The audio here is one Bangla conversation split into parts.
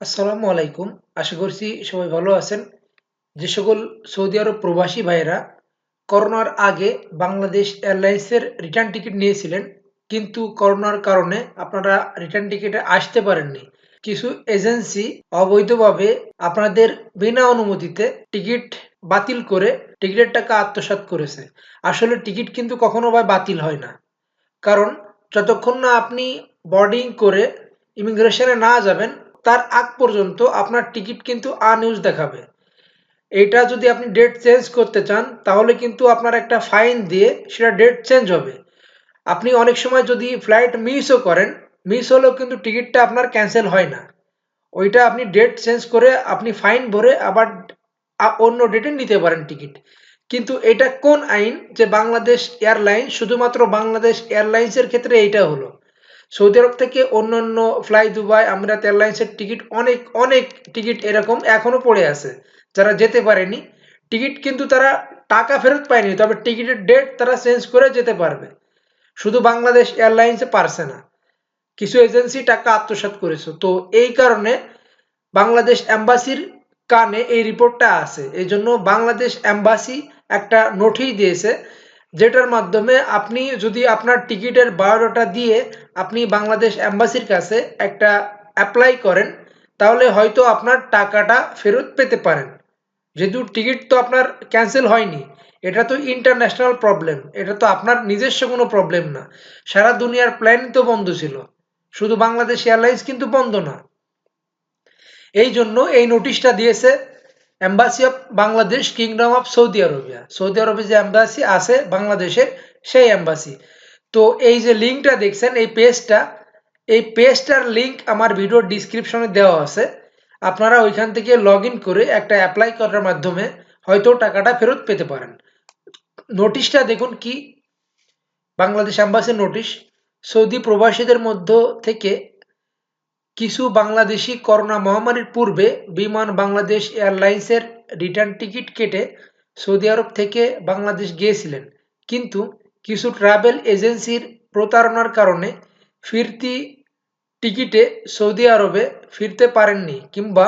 আসসালামু আলাইকুম। আশা করছি সবাই ভালো আছেন। যে সকল সৌদি আরব প্রবাসী ভাইয়েরা, করোনার আগে বাংলাদেশ এয়ারলাইন্সের রিটার্ন টিকিট নিয়েছিলেন, কিন্তু করোনার কারণে আপনারা রিটার্ন টিকিটে আসতে পারেননি। কিছু এজেন্সি অবৈধভাবে আপনাদের বিনা অনুমতিতে টিকিট বাতিল করে টিকিটের টাকা আত্মসাৎ করেছে। আসলে টিকিট কিন্তু কখনো বা বাতিল হয় না। কারণ যতক্ষণ না আপনি বোর্ডিং করে ইমিগ্রেশনে না যাবেন তার আগ পর্যন্ত আপনার টিকিট কিন্তু আনইউজ দেখাবে। এটা যদি আপনি ডেট চেঞ্জ করতে চান, তাহলে কিন্তু আপনার একটা ফাইন দিয়ে সেটা ডেট চেঞ্জ হবে। আপনি অনেক সময় যদি ফ্লাইট মিসও করেন মিস হলেও কিন্তু টিকিটটা আপনার ক্যান্সেল হয় না। ওইটা আপনি ডেট চেঞ্জ করে আপনি ফাইন ভরে আবার অন্য ডেটে নিতে পারেন টিকিট। কিন্তু এটা কোন আইন? যে বাংলাদেশ এয়ারলাইন শুধুমাত্র বাংলাদেশ এয়ারলাইন্সের ক্ষেত্রে এইটা হলো। সৌদি আরব থেকে অন্যান্য ফ্লাই দুবাই আমিরাত এয়ারলাইন্সের টিকিট অনেক অনেক টিকিট এরকম এখনও পড়ে আছে, যারা যেতে পারেনি। টিকিট কিন্তু তারা টাকা ফেরত পায়নি, তবে টিকিটের ডেট তারা চেঞ্জ করে যেতে পারবে। শুধু বাংলাদেশ এয়ারলাইন্সে পারছে না, কিছু এজেন্সি টাকা আত্মসাৎ করেছে। তো এই কারণে বাংলাদেশ এম্বাসির কানে এই রিপোর্টটা আছে। এই জন্য বাংলাদেশ এম্বাসি একটা নোটিশ দিয়েছে যেটার মাধ্যমে আপনি যদি আপনার টিকিটের বায়োডাটা দিয়ে আপনি বাংলাদেশ এম্বাসির কাছে একটা অ্যাপ্লাই করেন, তাহলে হয়তো আপনার টাকাটা ফেরত পেতে পারেন। যেহেতু টিকিট তো আপনার ক্যান্সেল হয়নি, এটা তো ইন্টারন্যাশনাল প্রবলেম এটা তো আপনার নিজস্ব কোনো প্রবলেম না। সারা দুনিয়ার প্ল্যান তো বন্ধ ছিল, শুধু বাংলাদেশ এয়ারলাইন্স কিন্তু বন্ধ না। এই জন্য এই নোটিশটা দিয়েছে embassy of Bangladesh kingdom of Saudi Arabia Saudi আরবে যে এম্বাসি আছে বাংলাদেশের সেই এম্বাসি তো এই যে লিঙ্কটা দেখছেন, এই পেজটা এই পেজটার লিঙ্ক আমার ভিডিওর ডিসক্রিপশনে দেওয়া আছে। আপনারা ওইখান থেকে লগ করে একটা অ্যাপ্লাই করার মাধ্যমে হয়তো টাকাটা ফেরত পেতে পারেন। নোটিশটা দেখুন কি? বাংলাদেশ অ্যাম্বাসির নোটিশ সৌদি প্রবাসীদের মধ্য থেকে কিছু বাংলাদেশি করোনা মহামারীর পূর্বে বিমান বাংলাদেশ এয়ারলাইন্সের রিটার্ন টিকিট কেটে সৌদি আরব থেকে বাংলাদেশ গিয়েছিলেন। কিন্তু কিছু ট্রাভেল এজেন্সির প্রতারণার কারণে ফিরতি টিকিটে সৌদি আরবে ফিরতে পারেননি কিংবা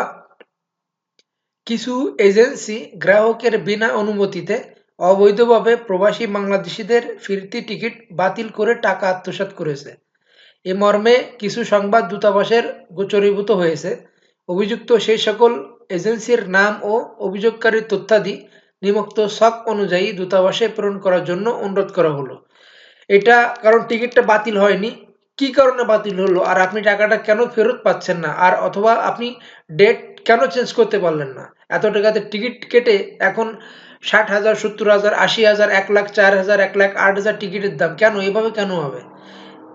কিছু এজেন্সি গ্রাহকের বিনা অনুমতিতে অবৈধভাবে প্রবাসী বাংলাদেশিদের ফিরতি টিকিট বাতিল করে টাকা আত্মসাৎ করেছে। এ মর্মে কিছু সংবাদ দূতাবাসের গোচরীভূত হয়েছে। অভিযুক্ত সেই সকল এজেন্সির নাম ও অভিযোগকারীর তথ্যাদি নিম্নোক্ত শক অনুযায়ী দূতাবাসে প্রেরণ করার জন্য অনুরোধ করা হলো। এটা কারণ টিকিটটা বাতিল হয়নি। কি কারণে বাতিল হলো? আর আপনি টাকাটা কেন ফেরত পাচ্ছেন না? আর অথবা আপনি ডেট কেন চেঞ্জ করতে পারলেন না? এত টাকাতে টিকিট কেটে এখন ষাট হাজার, সত্তর হাজার, আশি হাজার, এক লাখ, চার হাজার, এক লাখ, আট হাজার টিকিটের দাম কেন? এভাবে কেন হবে?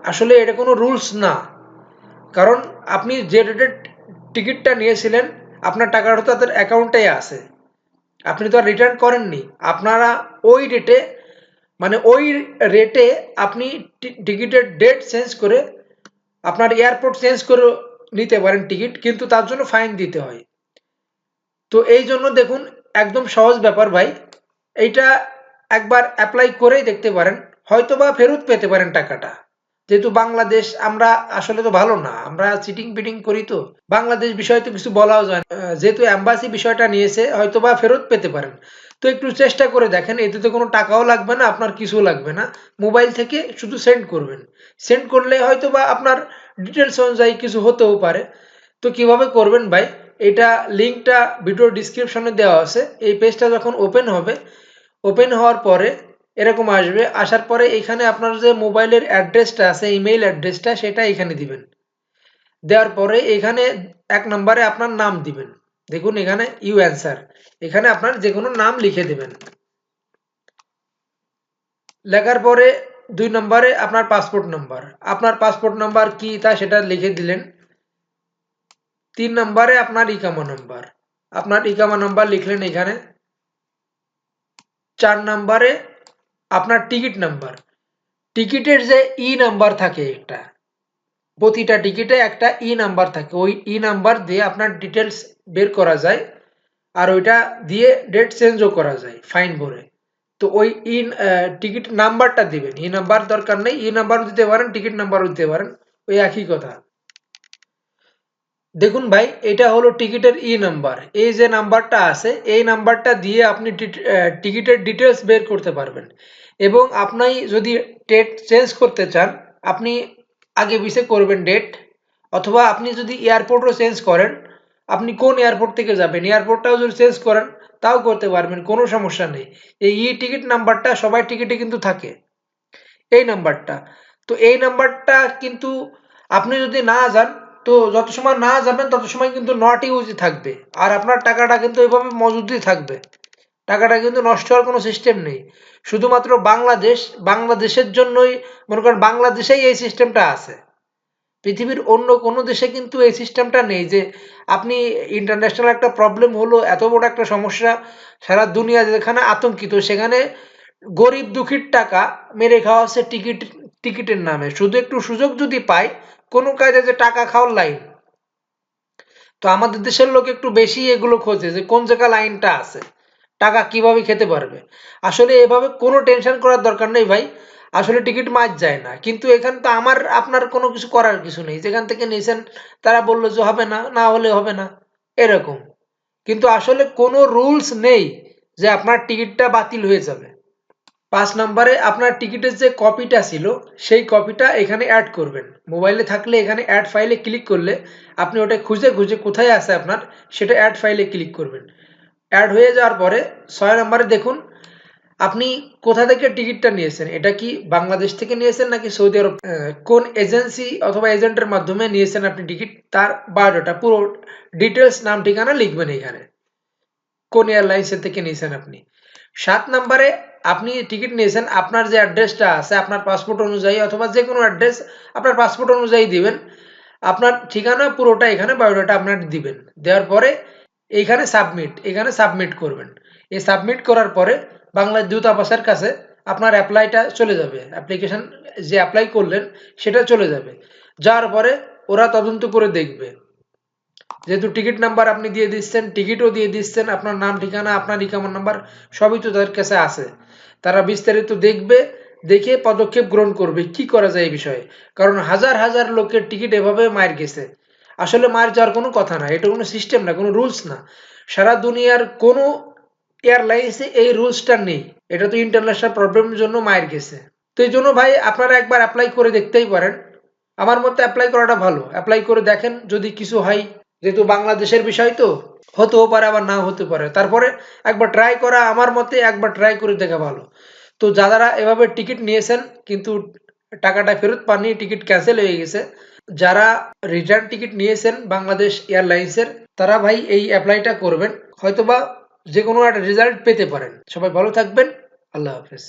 আসলে এটা কোনো রুলস না। কারণ আপনি যে ডেটের টিকিটটা নিয়েছিলেন, আপনার টাকাটা তো তাদের অ্যাকাউন্টে আছে। আপনি তো আর রিটার্ন করেননি। আপনারা ওই ডেটে মানে ওই রেটে আপনি টিকিটের ডেট চেঞ্জ করে আপনার এয়ারপোর্ট চেঞ্জ করে নিতে পারেন টিকিট, কিন্তু তার জন্য ফাইন দিতে হয়। তো এই জন্য দেখুন, একদম সহজ ব্যাপার ভাই। এইটা একবার অ্যাপ্লাই করেই দেখতে পারেন। হয়তো বা ফেরত পেতে পারেন টাকাটা। যেহেতু বাংলাদেশ আমরা আসলে তো ভালো না, আমরা চিটিং পিটিং করি তো। বাংলাদেশ বিষয়ে তো কিছু বলাও যায় না। যেহেতু অ্যাম্বাসি বিষয়টা নিয়েছে হয়তো বা ফেরত পেতে পারেন। তো একটু চেষ্টা করে দেখেন, এতে তো কোনো টাকাও লাগবে না, আপনার কিছুও লাগবে না। মোবাইল থেকে শুধু সেন্ড করবেন। সেন্ড করলে হয়তো বা আপনার ডিটেলস অনুযায়ী কিছু হতেও পারে। তো কীভাবে করবেন ভাই? এটা লিঙ্কটা ভিডিও ডিসক্রিপশনে দেওয়া আছে। এই পেজটা যখন ওপেন হবে ওপেন হওয়ার পরে এরকম আসবে। আসার পরে এখানে আপনার যে মোবাইলের অ্যাড্রেসটা আছে, ইমেইল অ্যাড্রেসটা, সেটা এখানে দিবেন। দেওয়ার পরে এখানে এক নম্বরে আপনার নাম দিবেন। দেখুন, এখানে ইউ অ্যান্সার। এখানে আপনার যে কোনো নাম লিখে দেবেন। লেখার পরে দুই নম্বরে আপনার পাসপোর্ট নাম্বার। আপনার পাসপোর্ট নাম্বার কি তা সেটা লিখে দিলেন। তিন নম্বরে আপনার ইকামা নাম্বার। আপনার ইকামা নাম্বার লিখলেন এখানে। চার নম্বরে আপনার টিকিট নাম্বার। টিকিটের যে ই নাম্বার থাকে একটা, প্রতিটা টিকিটে একটা ই নাম্বার থাকে। ওই ই নাম্বার দিয়ে আপনার ডিটেলস বের করা যায় আর ওইটা দিয়ে ডেট চেঞ্জও করা যায় ফাইন ভরে তো ওই ই টিকিট নাম্বারটা দিবেন। ই নাম্বার দরকার নেই। ই নাম্বারও দিতে পারেন, টিকিট নাম্বারও দিতে পারেন। ওই একই কথা। দেখুন ভাই, এটা হলো টিকিটের ই নাম্বার এই যে নাম্বারটা আছে, এই নাম্বারটা দিয়ে আপনি টিকিটের ডিটেলস বের করতে পারবেন। এবং আপনি যদি ডেট চেঞ্জ করতে চান, আপনি আগে পিছে করবেন ডেট অথবা আপনি যদি এয়ারপোর্টও চেঞ্জ করেন, আপনি কোন এয়ারপোর্ট থেকে যাবেন এয়ারপোর্টটাও যদি চেঞ্জ করেন, তাও করতে পারবেন, কোনো সমস্যা নেই। এই ই টিকিট নাম্বারটা সবাই টিকিটে কিন্তু থাকে, এই নাম্বারটা তো এই নাম্বারটা কিন্তু আপনি যদি না যান তো যত সময় না যাবেন, তত সময় কিন্তু নট ইউজই থাকবে। আর আপনার টাকাটা কিন্তু ওইভাবে মজুদই থাকবে। টাকাটা কিন্তু নষ্ট হওয়ার কোনো সিস্টেম নেই। শুধুমাত্র বাংলাদেশ, বাংলাদেশের জন্যই, মনে করেন বাংলাদেশেই এই সিস্টেমটা আছে। পৃথিবীর অন্য কোনো দেশে কিন্তু এই সিস্টেমটা নেই যে আপনি ইন্টারন্যাশনাল একটা প্রবলেম হলো, এত বড় একটা সমস্যা, সারা দুনিয়া যেখানে আতঙ্কিত, সেখানে গরিব দুঃখীর টাকা মেরে খাওয়া হচ্ছে টিকিট, টিকিটের নামে। শুধু একটু সুযোগ যদি পায় কোনো কাজে যে টাকা খাওয়ার লাইন তো আমাদের দেশের লোক একটু বেশি এগুলো খোঁজে যে কোন জায়গা লাইনটা আছে, টাকা কীভাবে খেতে পারবে। আসলে এভাবে কোনো টেনশন করার দরকার নেই ভাই, আসলে টিকিট মার যায় না। কিন্তু এখান তো আমার, আপনার কোনো কিছু করার কিছু নেই। যেখান থেকে নিয়েছেন তারা বলল যে হবে না না হলে হবে না, এরকম। কিন্তু আসলে কোনো রুলস নেই যে আপনার টিকিটটা বাতিল হয়ে যাবে। পাঁচ নম্বরে আপনার টিকিটের যে কপিটা ছিল, সেই কপিটা এখানে অ্যাড করবেন। মোবাইলে থাকলে এখানে অ্যাড ফাইলে ক্লিক করলে আপনি ওটা খুঁজে খুঁজে কোথায় আছে আপনার, সেটা অ্যাড ফাইলে ক্লিক করবেন। অ্যাড হয়ে যাওয়ার পরে ছয় নম্বরে দেখুন, আপনি কোথা থেকে টিকিটটা নিয়েছেন? এটা কি বাংলাদেশ থেকে নিয়েছেন নাকি সৌদি আরব? কোন এজেন্সি অথবা এজেন্টের মাধ্যমে নিয়েছেন আপনি টিকিট? তার বায়োডাটা, পুরো ডিটেলস নাম, ঠিকানা লিখবেন এখানে। কোন এয়ারলাইন্সের থেকে নিয়েছেন আপনি? সাত নম্বরে আপনি টিকিট নিয়েছেন, আপনার যে অ্যাড্রেসটা আছে, আপনার পাসপোর্ট অনুযায়ী অথবা যে কোনো অ্যাড্রেস আপনার পাসপোর্ট অনুযায়ী দিবেন। আপনার ঠিকানা পুরোটা এখানে বায়োডাটা আপনার দিবেন। দেওয়ার পরে এইখানে সাবমিট এখানে সাবমিট করবেন। এই সাবমিট করার পরে বাংলাদেশ দূতাবাসের কাছে আপনার অ্যাপ্লাইটা চলে যাবে। অ্যাপ্লিকেশন যে অ্যাপ্লাই করলেন, সেটা চলে যাবে। যাওয়ার পরে ওরা তদন্ত করে দেখবে। যেহেতু টিকিট নাম্বার আপনি দিয়ে দিচ্ছেন, টিকিটও দিয়ে দিচ্ছেন, আপনার নাম, ঠিকানা, আপনার ইকামার নাম্বার সবই তো তাদের কাছে আছে। তারা বিস্তারিত দেখবে, দেখে পদক্ষেপ গ্রহণ করবে কি করা যায় এই বিষয়ে। কারণ হাজার হাজার লোকের টিকিট এভাবে মার গেছে। আসলে মার যাওয়ার কোনো কথা না, এটা কোনো সিস্টেম না, কোনো রুলস না। সারা দুনিয়ার কোনো এয়ারলাইন্সে এই রুলসটা নেই। এটা তো ইন্টারন্যাশনাল প্রবলেমের জন্য মায়ের গেছে। তো এই জন্য ভাই, আপনারা একবার অ্যাপ্লাই করে দেখতেই পারেন। আমার মতে অ্যাপ্লাই করাটা ভালো। অ্যাপ্লাই করে দেখেন যদি কিছু হয়। যেহেতু বাংলাদেশের বিষয় তো, হতেও পারে, আবার নাও হতে পারে। তারপরে একবার ট্রাই করা আমার মতে, একবার ট্রাই করে দেখা ভালো। তো যারা এভাবে টিকিট নিয়েছেন, কিন্তু টাকাটা ফেরত পাননি টিকিট ক্যান্সেল হয়ে গেছে। যারা রিটার্ন টিকিট নিয়েছেন বাংলাদেশ এয়ারলাইন্সের, তারা ভাই এই অ্যাপ্লাইটা করবেন। হয়তোবা যে কোনো একটা রেজাল্ট পেতে পারেন। সবাই ভালো থাকবেন। আল্লাহ হাফেজ।